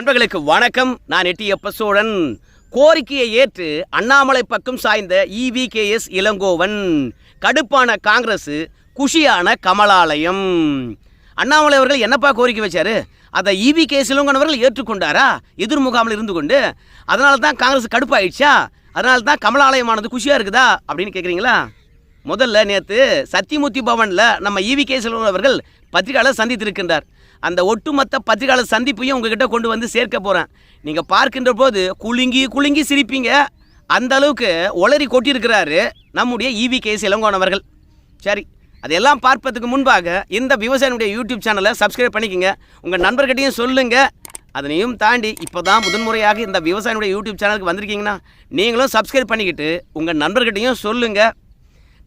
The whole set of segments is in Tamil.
அன்பர்களுக்கு வணக்கம். நான் எட்டியப்ப சோழன். கோரிக்கையை ஏற்று அண்ணாமலை பக்கம் சாய்ந்த இவிகேஎஸ் இளங்கோவன். கடுப்பான காங்கிரஸ் குஷியான கமலாலயம். அண்ணாமலை அவர்கள் என்னப்பா கோரிக்கை வச்சாரு? அதை இவிகேஎஸ் இளங்கோவன் அவர்கள் ஏற்றுக்கொண்டாரா? எதிர் முகாமில் இருந்து கொண்டு? அதனால தான் காங்கிரஸ் கடுப்பாயிடுச்சா? அதனால தான் கமலாலயமானது குஷியாக இருக்குதா? அப்படின்னு கேட்குறீங்களா முதல்ல நேற்று சத்தியமூர்த்தி பவனில் நம்ம இவி கே செல்வன் அவர்கள் பத்திரிகையாளர் சந்தித்திருக்கின்றார். அந்த ஒட்டுமொத்த பத்திரிகையாளர் சந்திப்பையும் உங்ககிட்ட கொண்டு வந்து சேர்க்க போகிறேன் நீங்கள் பார்க்கின்ற போது குலுங்கி குலுங்கி சிரிப்பீங்க. அந்த அளவுக்கு ஒளரி கொட்டியிருக்கிறாரு நம்முடைய இவி கேஸ் இளங்கோன் அவர்கள். சரி அதெல்லாம் பார்ப்பதுக்கு முன்பாக இந்த விவசாயினுடைய யூடியூப் சேனலை சப்ஸ்கிரைப் பண்ணிக்கோங்க. உங்கள் நண்பர்கிட்டையும் சொல்லுங்கள் அதனையும் தாண்டி இப்போ தான் முதன்முறையாக இந்த விவசாயினுடைய யூடியூப் சேனலுக்கு வந்திருக்கீங்கன்னா நீங்களும் சப்ஸ்கிரைப் பண்ணிக்கிட்டு உங்கள் நண்பர்கிட்டையும் சொல்லுங்கள்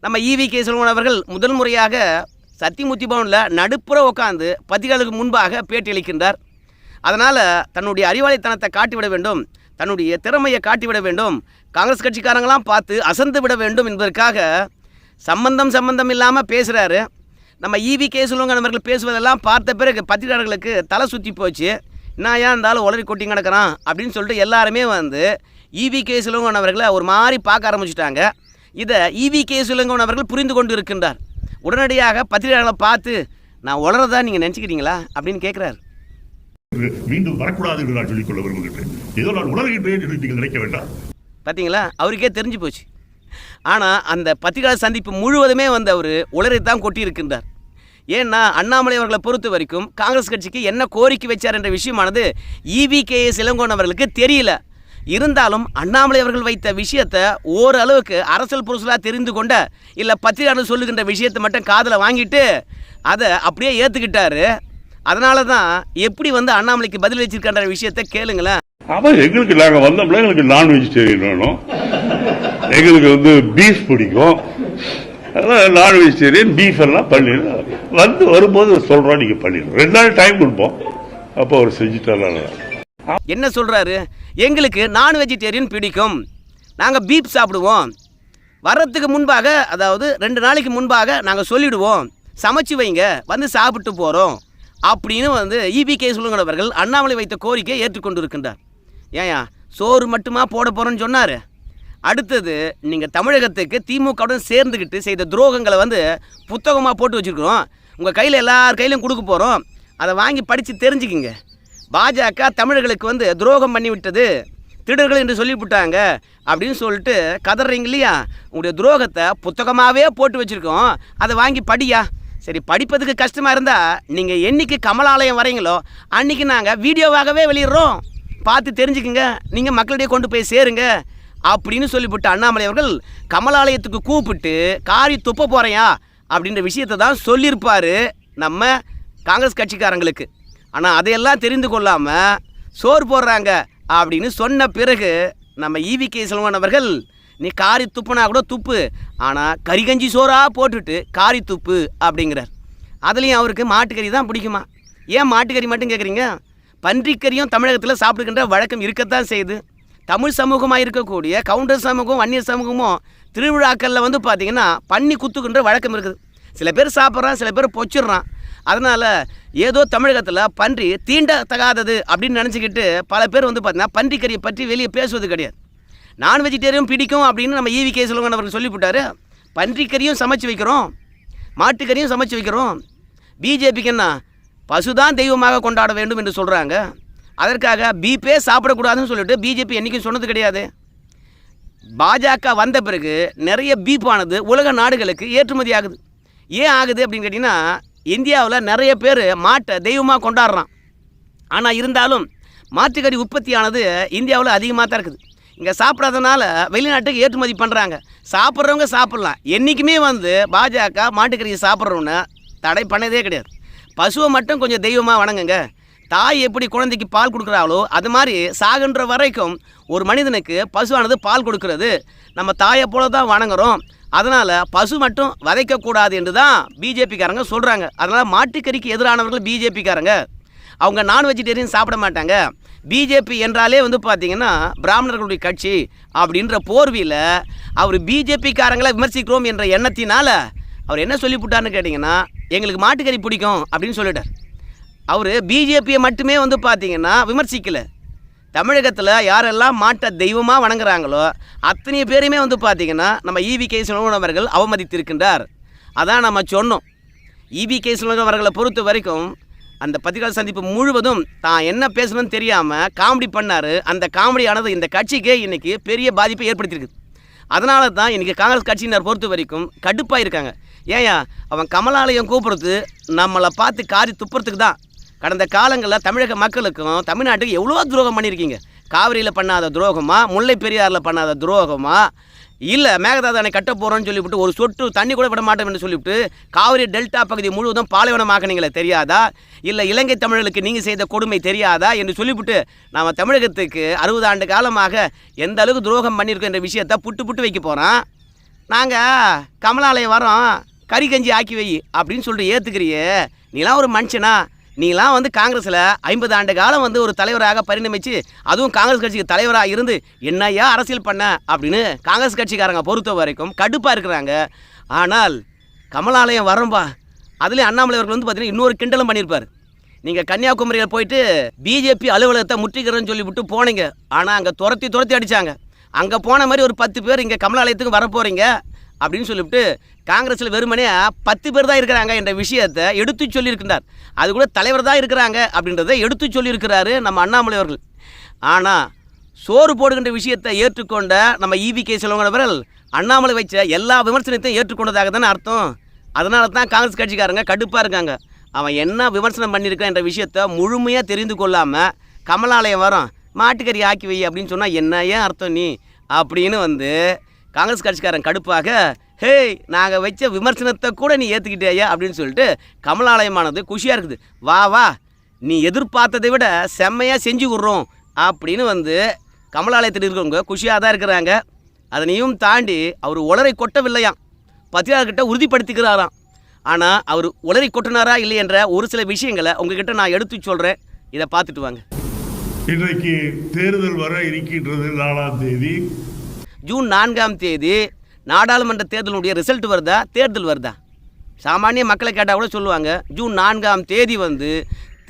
நம்ம இவி கே செல்வன் அவர்கள் முதல் முறையாக சத்தியமூர்த்தி பவனில் நடுப்புற உட்காந்து பத்திரிகைகளுக்கு முன்பாக பேட்டியளிக்கின்றார். அதனால் தன்னுடைய அறிவாளித்தனத்தை காட்டிவிட வேண்டும் தன்னுடைய திறமையை காட்டிவிட வேண்டும் காங்கிரஸ் கட்சிக்காரங்களாம் பார்த்து அசந்து விட வேண்டும் என்பதற்காக சம்பந்தம் சம்பந்தம் இல்லாமல் பேசுகிறாரு நம்ம ஈவி கே சொல்லுவாங்க பேசுவதெல்லாம் பார்த்த பிறகு பத்திரிகையாளர்களுக்கு தலை சுற்றி போச்சு. நான் ஏன் இருந்தாலும் உளறி கொட்டி கிடக்கிறான் அப்படின்னு சொல்லிட்டு எல்லாருமே வந்து ஈவி கே செல்வங்கன் அவர்களை ஒரு மாதிரி பார்க்க ஆரம்பிச்சிட்டாங்க. இதை ஈவி கே சுலங்கவன் அவர்கள் புரிந்து கொண்டு இருக்கின்றார். உடனடியாக பத்திரிகையாளர்களை பார்த்து நான் உளறதா நீங்கள் நினச்சிக்கிறீங்களா? அப்படின்னு கேட்குறாரு மீண்டும் வரக்கூடாது என்று நான் சொல்லிக்கொள்ள விரும்புகின்றேன். ஏதோ நான் உணர்கின்றேன் என்று நீங்கள் நினைக்க வேண்டாம். பார்த்தீங்களா அவருக்கே தெரிஞ்சு போச்சு. ஆனால் அந்த பத்திரிகையாளர் சந்திப்பு முழுவதுமே வந்து அவர் உளரைத்தான் கொட்டியிருக்கின்றார். ஏன்னா அண்ணாமலை அவர்களை பொறுத்த வரைக்கும் காங்கிரஸ் கட்சிக்கு என்ன கோரிக்கை வச்சார் என்ற விஷயமானது இவி கே. இளங்கோன் அவர்களுக்கு தெரியல. இருந்தாலும் அண்ணாமலை அவர்கள் வைத்த விஷயத்தை ஓரளவுக்கு அரசியல் புரசலாக தெரிந்து கொண்ட இல்லை பத்திரிகையாளர் சொல்லுகின்ற விஷயத்தை மட்டும் காதில் வாங்கிட்டு அதை அப்படியே ஏற்றுக்கிட்டாரு அதனால தான் எப்படி வந்து அண்ணாமலைக்கு பதில் வச்சிருக்கின்ற விஷயத்தை கேளுங்களேன். அப்போ எங்களுக்கு நாங்கள் வந்தோம்னா எங்களுக்கு நான் வெஜிடேரியன் வேணும். எங்களுக்கு வந்து பீஃப் பிடிக்கும். அதெல்லாம் நான் வெஜிடேரியன் பீஃப் எல்லாம் பண்ணிடுறோம். வந்து வரும்போது சொல்கிறோம் நீங்கள் பண்ணிடுறோம். ரெண்டு நாள் டைம் கொடுப்போம். அப்போ அவர் செஞ்சுட்டாரு. என்ன சொல்கிறாரு எங்களுக்கு நான் வெஜிடேரியன் பிடிக்கும். நாங்கள் பீப் சாப்பிடுவோம். வர்றதுக்கு முன்பாக அதாவது ரெண்டு நாளைக்கு முன்பாக நாங்கள் சொல்லிவிடுவோம் சமைச்சு வைங்க வந்து சாப்பிட்டு போகிறோம் அப்படின்னு வந்து இபி கே அவர்கள் அண்ணாமலை வைத்த கோரிக்கையை ஏற்றுக்கொண்டு இருக்கின்றார் ஏயா சோறு மட்டுமா போட போகிறோன்னு சொன்னார். அடுத்தது நீங்கள் தமிழகத்துக்கு திமுகவுடன் சேர்ந்துக்கிட்டு செய்த துரோகங்களை வந்து புத்தகமாக போட்டு வச்சுருக்கிறோம். உங்கள் கையில் எல்லார் கையிலையும் கொடுக்க போகிறோம் அதை வாங்கி படித்து தெரிஞ்சுக்கிங்க. பாஜக தமிழர்களுக்கு வந்து துரோகம் பண்ணி விட்டது திருடர்கள் என்று சொல்லிவிட்டாங்க. அப்படின்னு சொல்லிட்டு கதறீங்க இல்லையா? உங்களுடைய துரோகத்தை புத்தகமாகவே போட்டு வச்சுருக்கோம். அதை வாங்கி படியா? சரி படிப்பதுக்கு கஷ்டமாக இருந்தால் நீங்கள் என்னைக்கு கமலாலயம் வரீங்களோ அன்றைக்கி நாங்கள் வீடியோவாகவே வெளியிடுறோம். பார்த்து தெரிஞ்சுக்குங்க. நீங்கள் மக்களிடையே கொண்டு போய் சேருங்க. அப்படின்னு சொல்லிவிட்டு அண்ணாமலை அவர்கள் கமலாலயத்துக்கு கூப்பிட்டு காரி துப்ப போகிறையா அப்படின்ற விஷயத்தை தான் சொல்லியிருப்பார் நம்ம காங்கிரஸ் கட்சிக்காரங்களுக்கு. ஆனால் அதையெல்லாம் தெரிந்து கொள்ளாமல் சோறு போடுறாங்க அப்படின்னு சொன்ன பிறகு நம்ம ஈவி கே. செல்வன் அவர்கள் நீ காரி துப்புனா கூட துப்பு. ஆனால் கறிகஞ்சி சோறாக போட்டுட்டு காரி துப்பு அப்படிங்கிறார். அதுலேயும் அவருக்கு மாட்டுக்கறி தான் பிடிக்குமா? ஏன் மாட்டுக்கறி மட்டும் கேட்குறீங்க பன்றிக்கறியும் தமிழகத்தில் சாப்பிடுகின்ற வழக்கம் இருக்கத்தான் செய்யுது. தமிழ் சமூகமாக இருக்கக்கூடிய கவுண்டர் சமூகம் வன்னியர் சமூகமும் திருவிழாக்களில் வந்து பார்த்திங்கன்னா பன்னி குத்துக்கின்ற வழக்கம் இருக்குது. சில பேர் சாப்பிட்றான் சில பேர் பொச்சிடுறான். அதனால் ஏதோ தமிழகத்தில் பன்றி தீண்டத்தகாதது அப்படின்னு நினச்சிக்கிட்டு பல பேர் வந்து பார்த்தீங்கன்னா பன்றிக்கறியை பற்றி வெளியே பேசுவது கிடையாது. நான் வெஜிடேரியன் பிடிக்கும் அப்படின்னு நம்ம ஈவி கே செல்வன் அவர்கள் சொல்லிவிட்டாரு. பன்றிக்கறியும் சமைச்சு வைக்கிறோம் மாட்டுக்கறியும் சமைச்சு வைக்கிறோம். பிஜேபிக்கு என்ன? பசுதான் தெய்வமாக கொண்டாட வேண்டும் என்று சொல்கிறாங்க அதற்காக பீப்பே சாப்பிடக்கூடாதுன்னு சொல்லிட்டு பிஜேபி என்றைக்கும் சொன்னது கிடையாது. பாஜக வந்த பிறகு நிறைய பீப்பானது உலக நாடுகளுக்கு ஏற்றுமதி ஆகுது ஏன் ஆகுது அப்படின்னு கேட்டிங்கன்னா இந்தியாவில் நிறைய பேர் மாட்டை தெய்வமாக கொண்டாடுறான். ஆனால் இருந்தாலும் மாட்டுக்கறி உற்பத்தியானது இந்தியாவில் அதிகமாக தான் இருக்குது. இங்கே சாப்பிடாதனால வெளிநாட்டுக்கு ஏற்றுமதி பண்ணுறாங்க சாப்பிட்றவங்க சாப்பிட்லாம். என்றைக்குமே வந்து பாஜக மாட்டுக்கறியை சாப்பிட்றவன தடை பண்ணதே கிடையாது. பசுவை மட்டும் கொஞ்சம் தெய்வமாக வணங்குங்க. தாய் எப்படி குழந்தைக்கு பால் கொடுக்குறாங்களோ அது மாதிரி சாகின்ற வரைக்கும் ஒரு மனிதனுக்கு பசுவானது பால் கொடுக்கறது. நம்ம தாயை போல தான் வணங்குறோம். அதனால் பசு மட்டும் வதைக்கக்கூடாது என்று தான் பிஜேபிக்காரங்க சொல்கிறாங்க அதனால் மாட்டுக்கறிக்கு எதிரானவர்கள் பிஜேபிக்காரங்க. அவங்க நான் வெஜிடேரியன் சாப்பிட மாட்டாங்க. பிஜேபி என்றாலே வந்து பார்த்தீங்கன்னா பிராமணர்களுடைய கட்சி அப்படின்ற போர்வியில் அவர் பிஜேபிக்காரங்களை விமர்சிக்கிறோம் என்ற எண்ணத்தினால அவர் என்ன சொல்லிவிட்டார்னு கேட்டிங்கன்னா எங்களுக்கு மாட்டுக்கறி பிடிக்கும் அப்படின்னு சொல்லிட்டார். அவர் பிஜேபியை மட்டுமே வந்து பார்த்தீங்கன்னா விமர்சிக்கலை. தமிழகத்தில் யாரெல்லாம் மாட்டை தெய்வமாக வணங்குறாங்களோ அத்தனை பேருமே வந்து பார்த்தீங்கன்னா நம்ம ஈவி கே அவர்கள் அவமதித்திருக்கின்றார். அதான் நம்ம சொன்னோம். ஈவி கே அவர்களை பொறுத்த வரைக்கும் அந்த பத்திரிகை சந்திப்பு முழுவதும் தான் என்ன பேசணும்னு தெரியாமல் காமெடி பண்ணார். அந்த காமெடியானது இந்த கட்சிக்கே இன்றைக்கி பெரிய பாதிப்பை ஏற்படுத்தியிருக்கு. அதனால தான் இன்றைக்கி காங்கிரஸ் கட்சியினர் பொறுத்த வரைக்கும் கடுப்பாக இருக்காங்க ஏயா அவன் கமலாலயம் கூப்பிடுறது நம்மளை பார்த்து காரி துப்புறதுக்கு தான். கடந்த காலங்களில் தமிழக மக்களுக்கும் தமிழ்நாட்டுக்கு எவ்வளோ துரோகம் பண்ணியிருக்கீங்க. காவிரியில் பண்ணாத துரோகமா முல்லை பெரியாறில் பண்ணாத துரோகமா இல்லை மேகதாது அணை கட்ட போகிறோன்னு சொல்லிவிட்டு ஒரு சொட்டு தண்ணி கூட விட மாட்டோம் என்று சொல்லிவிட்டு காவிரி டெல்டா பகுதி முழுவதும் பாலைவனமாக்குனீங்களே தெரியாதா? இல்லை இலங்கை தமிழர்களுக்கு நீங்கள் செய்த கொடுமை தெரியாதா? என்று சொல்லிவிட்டு நாம் தமிழகத்துக்கு அறுபது ஆண்டு காலமாக எந்த அளவுக்கு துரோகம் பண்ணியிருக்கோம் என்ற விஷயத்தை புட்டு புட்டு வைக்க போகிறோம் நாங்கள் கமலாலயம் வரோம் கறி கஞ்சி ஆக்கி வை அப்படின்னு சொல்லிட்டு ஏற்றுக்கிறியே நீலாம் ஒரு மனுஷனா நீலாம் வந்து காங்கிரஸில் ஐம்பது ஆண்டு காலம் வந்து ஒரு தலைவராக பரிணமிச்சு அதுவும் காங்கிரஸ் கட்சிக்கு தலைவராக இருந்து என்னையா அரசியல் பண்ண அப்படின்னு காங்கிரஸ் கட்சிக்காரங்க பொறுத்த வரைக்கும் கடுப்பாக இருக்கிறாங்க. ஆனால் கமலாலயம் வரோம்பா அதுலேயும் அண்ணாமலை அவர்கள் வந்து பார்த்தீங்கன்னா இன்னொரு கிண்டலும் பண்ணியிருப்பார். நீங்கள் கன்னியாகுமரியில் போயிட்டு பிஜேபி அலுவலகத்தை முற்றுகிறேன்னு சொல்லிவிட்டு போனீங்க. ஆனால் அங்கே துரத்தி துரத்தி அடித்தாங்க அங்கே போன மாதிரி ஒரு பத்து பேர் இங்கே கமலாலயத்துக்கு வர போகிறீங்க அப்படின்னு சொல்லிவிட்டு காங்கிரஸில் வெறுமனே பத்து பேர் தான் இருக்கிறாங்க என்ற விஷயத்தை எடுத்து சொல்லியிருக்கின்றார். அது கூட தலைவர் தான் இருக்கிறாங்க அப்படின்றத எடுத்து சொல்லியிருக்கிறாரு நம்ம அண்ணாமலை அவர்கள். ஆனால் சோறு போடுகின்ற விஷயத்தை ஏற்றுக்கொண்ட நம்ம ஈவி கே. செல்வங்கிறவர்கள் அண்ணாமலை வச்ச எல்லா விமர்சனத்தையும் ஏற்றுக்கொண்டதாக தானே அர்த்தம். அதனால தான் காங்கிரஸ் கட்சிக்காரங்க கடுப்பாக இருக்காங்க. அவன் என்ன விமர்சனம் பண்ணியிருக்கான் என்ற விஷயத்தை முழுமையாக தெரிந்து கொள்ளாமல் கமலாலயம் வரும் மாட்டுக்கறி ஆக்கி வை அப்படின்னு சொன்னால் என்ன ஏன் அர்த்தம் நீ? அப்படின்னு வந்து காங்கிரஸ் கட்சிக்காரன் கடுப்பாக ஹேய் நாங்கள் வச்ச விமர்சனத்தை கூட நீ ஏற்றுக்கிட்டேயா அப்படின்னு சொல்லிட்டு கமலாலயமானது குஷியாக இருக்குது. வா வா நீ எதிர்பார்த்ததை விட செம்மையாக செஞ்சு விட்றோம். அப்படின்னு வந்து கமலாலயத்தில் இருக்கிறவங்க குஷியாக தான் இருக்கிறாங்க. அதனையும் தாண்டி அவர் உளரை கொட்டவில்லையாம். பத்திரிகையாளர்கிட்ட உறுதிப்படுத்திக்கிறாராம். ஆனால் அவர் உளறி கொட்டினாரா இல்லை என்ற ஒரு சில விஷயங்களை உங்ககிட்ட நான் எடுத்து சொல்கிறேன் இதை பார்த்துட்டு வாங்க. இன்றைக்கு தேர்தல் வர இருக்கின்றது நாலாம் தேதி. ஜூன் நான்காம் தேதி நாடாளுமன்ற தேர்தலுடைய ரிசல்ட் வருதா தேர்தல் வருதா? சாமானிய மக்களை கேட்டால் கூட சொல்லுவாங்க ஜூன் நான்காம் தேதி வந்து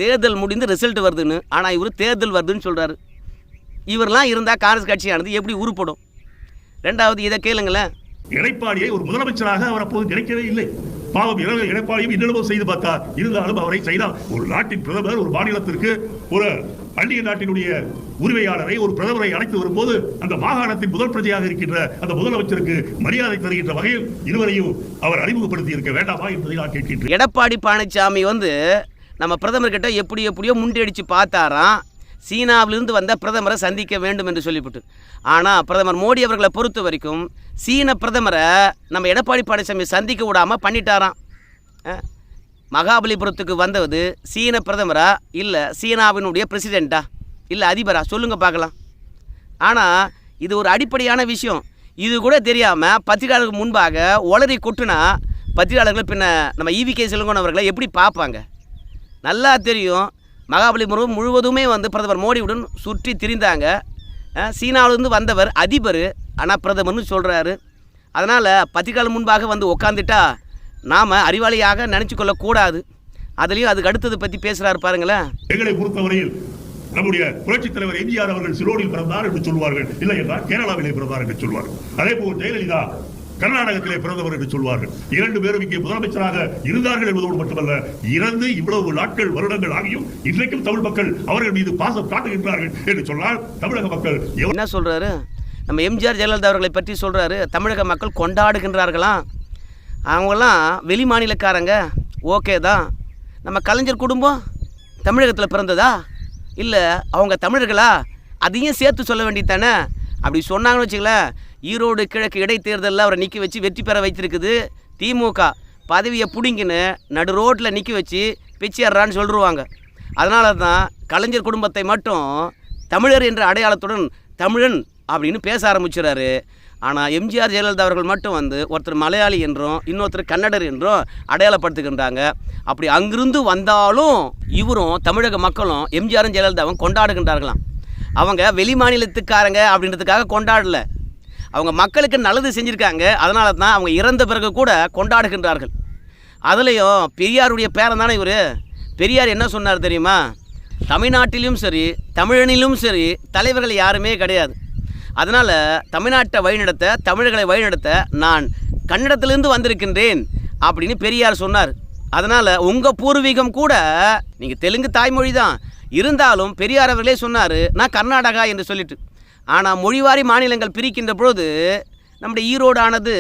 தேர்தல் முடிந்து ரிசல்ட் வருதுன்னு. ஆனால் இவர் தேர்தல் வருதுன்னு சொல்கிறாரு இவரெல்லாம் இருந்தால் காங்கிரஸ் கட்சியானது எப்படி உருப்படும்? ரெண்டாவது இதை கேளுங்களேன். எடப்பாடியை ஒரு முதலமைச்சராக அவர் அப்போது நினைக்கவே இல்லை. பாவம் இரவு இடைப்பாளையும் இன்னளவும் செய்து பார்த்தார். இருந்தாலும் அவரை செய்தால் ஒரு நாட்டின் பிரதமர் ஒரு மாநிலத்திற்கு ஒரு அந்நிய நாட்டினுடைய உரிமையாளரை ஒரு பிரதமரை அழைத்து வரும்போது அந்த மாகாணத்தின் முதல் பிரஜையாக இருக்கின்ற அந்த முதலமைச்சருக்கு மரியாதை தருகின்ற வகையில் இருவரையும் அவர் அறிமுகப்படுத்தி இருக்க வேண்டாமா என்பதை நான் கேட்கின்றேன். எடப்பாடி பழனிசாமி வந்து நம்ம பிரதமர்கிட்ட எப்படி எப்படியோ முண்டியடிச்சு பார்த்தாராம். சீனாவிலிருந்து வந்த பிரதமரை சந்திக்க வேண்டும் என்று சொல்லிவிட்டு. ஆனால் பிரதமர் மோடி அவர்களை பொறுத்த வரைக்கும் சீன பிரதமரை நம்ம எடப்பாடி பழனிசாமி சந்திக்க விடாமல் பண்ணிட்டாராம். மகாபலிபுரத்துக்கு வந்தது சீன பிரதமரா? இல்லை சீனாவினுடைய பிரசிடெண்ட்டா இல்லை அதிபரா? சொல்லுங்கள் பார்க்கலாம். ஆனால் இது ஒரு அடிப்படையான விஷயம். இது கூட தெரியாமல் பத்திரிகையாளருக்கு முன்பாக ஒளரி கொட்டுனா பத்திரிகையாளர்கள் பின்ன நம்ம ஈவி கே செல்வன் அவர்களை எப்படி பார்ப்பாங்க? நல்லா தெரியும். மகாபலிபுரம் முழுவதுமே வந்து பிரதமர் மோடியுடன் சுற்றி திரிந்தாங்க. சீனாவிலிருந்து வந்தவர் அதிபர் ஆனால் பிரதமர்னு சொல்கிறாரு அதனால் பத்திரிகால் முன்பாக வந்து உக்காந்துட்டா நாம் அறிவாளியாக நினச்சி கொள்ளக்கூடாது அதுலேயும் அதுக்கு அடுத்தது பற்றி பேசுகிறாரு பாருங்களேன். எங்களை பொறுத்தவரையில் நம்முடைய புரட்சித் தலைவர் எம்ஜிஆர் அவர்கள் சிலோடில் பிறந்தார் என்று சொல்வார்கள். இல்லை என்றால் கேரளாவிலே பிறந்தார் என்று சொல்வார்கள். அதே போல் ஜெயலலிதா கர்நாடகத்திலே பிறந்தவர் என்று சொல்வார்கள். இரண்டு பேரும் இங்கே முதலமைச்சராக இருந்தார்கள் என்பதோடு மட்டுமல்ல இறந்து இவ்வளவு நாட்கள் வருடங்கள் ஆகியும் இன்றைக்கும் தமிழ் மக்கள் அவர்கள் மீது பாசம் காட்டுகின்றார்கள் என்று சொன்னால் தமிழக மக்கள் என்ன சொல்கிறாரு நம்ம எம்ஜிஆர் ஜெயலலிதா அவர்களை பற்றி சொல்கிறாரு தமிழக மக்கள் கொண்டாடுகின்றார்களாம் அவங்களாம் வெளி மாநிலக்காரங்க. ஓகே தான். நம்ம கலைஞர் குடும்பம் தமிழகத்தில் பிறந்ததா? இல்லை அவங்க தமிழர்களா? அதையும் சேர்த்து சொல்ல வேண்டியது தானே? அப்படி சொன்னாங்கன்னு வச்சுங்களேன் ஈரோடு கிழக்கு இடைத்தேர்தலில் அவரை நிற்க வச்சு வெற்றி பெற வைத்திருக்குது திமுக. பதவியை பிடிங்கின்னு நடு ரோட்டில் நிற்க வச்சு பிச்சையாடுறான்னு சொல்லிடுவாங்க அதனால தான் கலைஞர் குடும்பத்தை மட்டும் தமிழர் என்ற அடையாளத்துடன் தமிழன் அப்படின்னு பேச ஆரம்பிச்சுறாரு. ஆனால் எம்ஜிஆர் ஜெயலலிதா அவர்கள் மட்டும் வந்து ஒருத்தர் மலையாளி என்றும் இன்னொருத்தர் கன்னடர் என்றும் அடையாளப்படுத்துகின்றாங்க. அப்படி அங்கிருந்து வந்தாலும் இவரும் தமிழக மக்களும் எம்ஜிஆரும் ஜெயலலிதாவும் கொண்டாடுகின்றார்களாம். அவங்க வெளி மாநிலத்துக்காரங்க அப்படின்றதுக்காக கொண்டாடலை. அவங்க மக்களுக்கு நல்லது செஞ்சுருக்காங்க. அதனால தான் அவங்க இறந்த பிறகு கூட கொண்டாடுகின்றார்கள். அதுலேயும் பெரியாருடைய பேரன் தானே இவர்? பெரியார் என்ன சொன்னார் தெரியுமா? தமிழ்நாட்டிலும் சரி தமிழனிலும் சரி தலைவர்கள் யாருமே கிடையாது. அதனால் தமிழ்நாட்டை வழிநடத்த தமிழர்களை வழிநடத்த நான் கன்னடத்திலிருந்து வந்திருக்கின்றேன் அப்படின்னு பெரியார் சொன்னார். அதனால் உங்கள் பூர்வீகம் கூட நீங்கள் தெலுங்கு தாய்மொழி தான் இருந்தாலும் பெரியார் அவர்களே சொன்னார் நான் கர்நாடகா என்று சொல்லிட்டு. ஆனால் மொழிவாரி மாநிலங்கள் பிரிக்கின்ற பொழுது நம்முடைய ஈரோடு ஆனது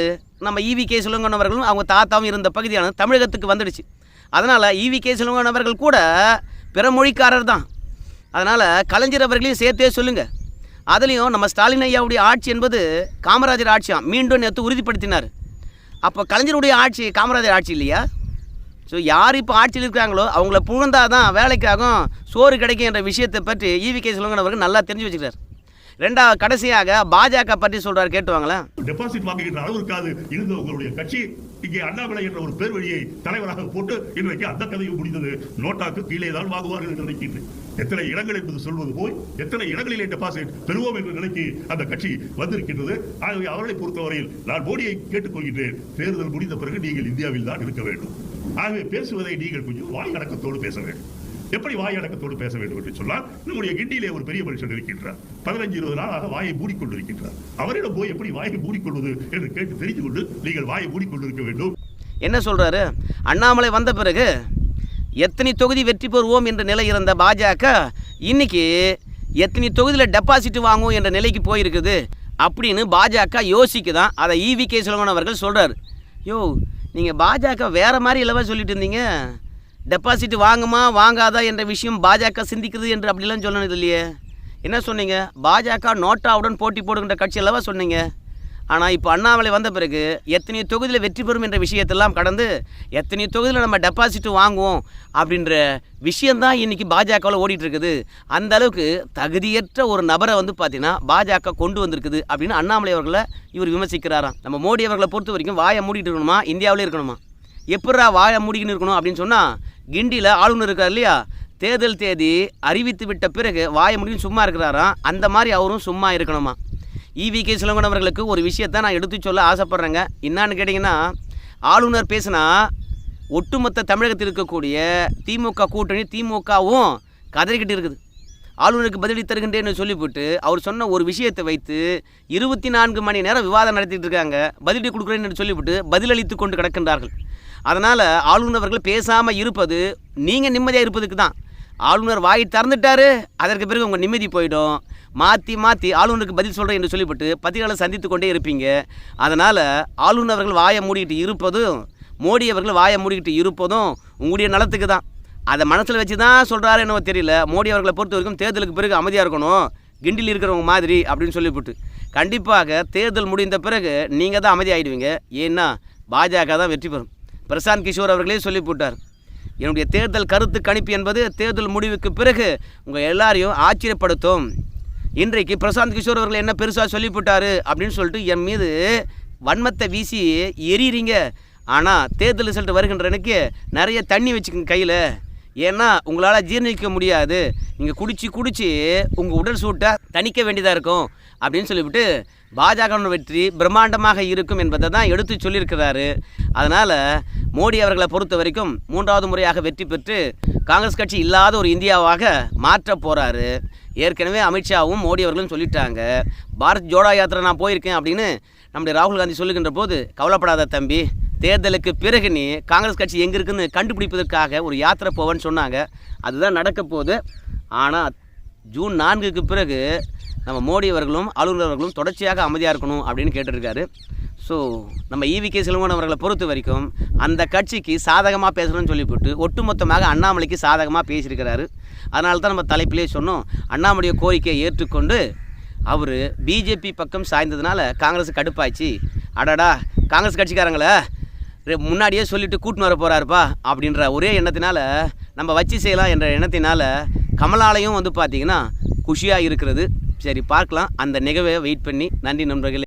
நம்ம ஈவி கே சிலங்கன் அவர்களும் அவங்க தாத்தாவும் இருந்த பகுதியானது தமிழகத்துக்கு வந்துடுச்சு. அதனால் ஈவி கே சிலங்கன் அவர்கள் கூட பிற மொழிக்காரர் தான். அதனால் கலைஞர் அவர்களையும் சேர்த்தே சொல்லுங்கள் அதுலேயும் நம்ம ஸ்டாலின் ஐயாவுடைய ஆட்சி என்பது காமராஜர் ஆட்சியாம் மீண்டும் நேற்று உறுதிப்படுத்தினார். அப்போ கலைஞருடைய ஆட்சி காமராஜர் ஆட்சி இல்லையா? ஸோ யார் இப்போ ஆட்சியில் இருக்காங்களோ அவங்கள புகழ்ந்தாதான் வேலைக்காகும் சோறு கிடைக்கும் என்ற விஷயத்தை பற்றி ஈவி கே சிலங்கன் அவர்கள் நல்லா தெரிஞ்சு வச்சுக்கிறார். ரெண்டாவது கடைசியாக பாஜக பற்றி சொல்றாரு கேட்டுவாங்களேன் டெபாசிட் வாங்குகின்ற அளவு இருக்காது. இருந்த உங்களுடைய கட்சி இங்கே அண்ணாமலை என்ற ஒரு பேர் வழியை தலைவராக போட்டு இன்றைக்கு அந்த கதையும் முடிந்தது. நோட்டாக்கு கீழே தான் வாங்குவார்கள் என்று நினைக்கின்றேன். எத்தனை இடங்கள் என்பது சொல்வது போய் எத்தனை இடங்களிலே டெபாசிட் பெறுவோம் என்ற நிலைக்கு அந்த கட்சி வந்திருக்கின்றது. ஆகவே அவர்களை பொறுத்தவரையில் நான் மோடியை கேட்டுக்கொள்கின்றேன். தேர்தல் முடிந்த பிறகு நீங்கள் இந்தியாவில் தான் இருக்க வேண்டும். ஆகவே பேசுவதை நீங்கள் கொஞ்சம் வாய் அடக்கத்தோடு பேச வேண்டும் எப்படி வாய் அடக்கத்தோடு பேச வேண்டும் என்று சொன்னால் நம்முடைய கிண்டியிலே ஒரு பெரிய மனுஷன் இருக்கின்றார். பதினஞ்சு இருபது நாளாக வாயை மூடிக்கொண்டிருக்கின்றார். அவரிடம் போய் எப்படி வாயை மூடிக்கொள்வது என்று கேட்டு தெரிந்து கொண்டு நீங்கள் வாயை மூடிக்கொண்டிருக்க வேண்டும். என்ன சொல்றாரு? அண்ணாமலை வந்த பிறகு எத்தனை தொகுதி வெற்றி பெறுவோம் என்ற நிலை இருந்த பாஜக இன்னைக்கு எத்தனை தொகுதியில் டெபாசிட் வாங்குவோம் என்ற நிலைக்கு போயிருக்குது அப்படின்னு பாஜக யோசிக்குதான். அதை இவி கே சிலவன் அவர்கள் சொல்கிறார் யோ நீங்கள் பாஜக வேறு மாதிரி இல்லவா சொல்லிட்டு இருந்தீங்க. டெபாசிட் வாங்குமா வாங்காதா என்ற விஷயம் பாஜக சிந்திக்குது என்று அப்படிலாம் சொல்லணும் இல்லையே? என்ன சொன்னீங்க? பாஜக நோட்டாவுடன் போட்டி போடுகின்ற கட்சி அல்லவா சொன்னீங்க? ஆனால் இப்போ அண்ணாமலை வந்த பிறகு எத்தனை தொகுதியில் வெற்றி பெறும் என்ற விஷயத்தெல்லாம் கடந்து எத்தனை தொகுதியில் நம்ம டெபாசிட் வாங்குவோம் அப்படின்ற விஷயந்தான் இன்றைக்கி பாஜகவில் ஓடிட்டுருக்குது. அந்த அளவுக்கு தகுதியற்ற ஒரு நபரை வந்து பார்த்தீங்கன்னா பாஜக கொண்டு வந்திருக்குது அப்படின்னு அண்ணாமலை அவர்களை இவர் விமர்சிக்கிறாராம். நம்ம மோடி அவர்களை பொறுத்த வரைக்கும் வாயை மூடிட்டு இருக்கணுமா? இந்தியாவிலே இருக்கணுமா? எப்படா வாயை மூடிக்கின்னு இருக்கணும் அப்படின்னு சொன்னால் கிண்டியில் ஆளுநர் இருக்கார் இல்லையா? தேர்தல் தேதி அறிவித்து விட்ட பிறகு வாய முடியும் சும்மா இருக்கிறாராம். அந்த மாதிரி அவரும் சும்மா இருக்கணுமா? இவி கே சிலங்கன் அவர்களுக்கு ஒரு விஷயத்தை நான் எடுத்து சொல்ல ஆசைப்பட்றேங்க. என்னான்னு கேட்டிங்கன்னா ஆளுநர் பேசினா ஒட்டுமொத்த தமிழகத்தில் இருக்கக்கூடிய திமுக கூட்டணி திமுகவும் கதறிக்கிட்டு இருக்குது. ஆளுநருக்கு பதிலடி தருகின்றேன்னு சொல்லிவிட்டு அவர் சொன்ன ஒரு விஷயத்தை வைத்து இருபத்தி நான்கு மணி நேரம் விவாதம் நடத்திட்டு இருக்காங்க. பதிலடி கொடுக்குறேன்னு சொல்லிவிட்டு பதிலளித்து கொண்டு கிடக்கின்றார்கள். அதனால் ஆளுநர் அவர்கள் பேசாமல் இருப்பது நீங்கள் நிம்மதியாக இருப்பதுக்கு தான். ஆளுநர் வாய் திறந்துட்டாரு அதற்கு பிறகு உங்கள் நிம்மதி போயிடும். மாற்றி மாற்றி ஆளுநருக்கு பதில் சொல்கிறேன் என்று சொல்லிவிட்டு பதில்களை சந்தித்து கொண்டே இருப்பீங்க. அதனால் ஆளுநர் அவர்கள் வாயை மூடிக்கிட்டு இருப்பதும் மோடி அவர்கள் வாயை மூடிக்கிட்டு இருப்பதும் உங்களுடைய நலத்துக்கு தான். அதை மனசில் வச்சு தான் சொல்கிறாரு என்னவோ தெரியல. மோடி அவர்களை பொறுத்த வரைக்கும் தேர்தலுக்கு பிறகு அமைதியாக இருக்கணும். கிண்டில் இருக்கிறவங்க மாதிரி அப்படின்னு சொல்லிவிட்டு. கண்டிப்பாக தேர்தல் முடிந்த பிறகு நீங்கள் தான் அமைதியாகிடுவீங்க ஏன்னா பாஜக தான் வெற்றி பெறும். பிரசாந்த் கிஷோர் அவர்களே சொல்லி போட்டார். என்னுடைய தேர்தல் கருத்து கணிப்பு என்பது தேர்தல் முடிவுக்கு பிறகு உங்கள் எல்லாரையும் ஆச்சரியப்படுத்தும். இன்றைக்கு பிரசாந்த் கிஷோர் அவர்கள் என்ன பெருசாக சொல்லி போட்டாரு? அப்படின்னு சொல்லிட்டு என் மீது வன்மத்தை வீசி எரியிறீங்க ஆனால் தேர்தல் ரிசல்ட் வருகின்றனுக்கு நிறைய தண்ணி வச்சுக்கோங்க கையில். ஏன்னா உங்களால் ஜீரணிக்க முடியாது. நீங்கள் குடிச்சு குடிச்சு உங்கள் உடல் சூட்டை தணிக்க வேண்டியதாக இருக்கும் அப்படின்னு சொல்லிவிட்டு பாஜக வெற்றி பிரம்மாண்டமாக இருக்கும் என்பதை தான் எடுத்து சொல்லியிருக்கிறாரு. அதனால் மோடி அவர்களை பொறுத்த வரைக்கும் மூன்றாவது முறையாக வெற்றி பெற்று காங்கிரஸ் கட்சி இல்லாத ஒரு இந்தியாவாக மாற்ற போகிறாரு ஏற்கனவே அமித்ஷாவும் மோடி அவர்களும் சொல்லிட்டாங்க. பாரத் ஜோடா யாத்திரை நான் போயிருக்கேன் அப்படின்னு நம்முடைய ராகுல் காந்தி சொல்லுகின்ற போது கவலைப்படாத தம்பி தேர்தலுக்கு பிறகு நீ காங்கிரஸ் கட்சி எங்கே இருக்குன்னு கண்டுபிடிப்பதற்காக ஒரு யாத்திரை போவேன்னு சொன்னாங்க. அதுதான் நடக்க போகுது. ஆனால் ஜூன் நான்குக்கு பிறகு நம்ம மோடி அவர்களும் ஆளுநர் அவர்களும் தொடர்ச்சியாக அமைதியாக இருக்கணும் அப்படின்னு கேட்டிருக்காரு. ஸோ நம்ம ஈவி கே செல்வன் அவர்களை பொறுத்த வரைக்கும் அந்த கட்சிக்கு சாதகமாக பேசணும்னு சொல்லிவிட்டு ஒட்டுமொத்தமாக அண்ணாமலைக்கு சாதகமாக பேசியிருக்கிறாரு. அதனால தான் நம்ம தலைப்பிலே சொன்னோம். அண்ணாமலையை கோரிக்கையை ஏற்றுக்கொண்டு அவர் பிஜேபி பக்கம் சாய்ந்ததுனால காங்கிரஸ் கடுப்பாச்சு அடடா காங்கிரஸ் கட்சிக்காரங்களை? முன்னாடியே சொல்லிட்டு கூட்டின்னு வர போகிறாருப்பா அப்படின்ற ஒரே எண்ணத்தினால நம்ம வச்சு செய்யலாம் என்ற எண்ணத்தினால கமலாலயம் வந்து பார்த்திங்கன்னா குஷியாக இருக்கிறது. சரி பார்க்கலாம். அந்த நிகழ்வை வெயிட் பண்ணி. நன்றி நண்பர்களே.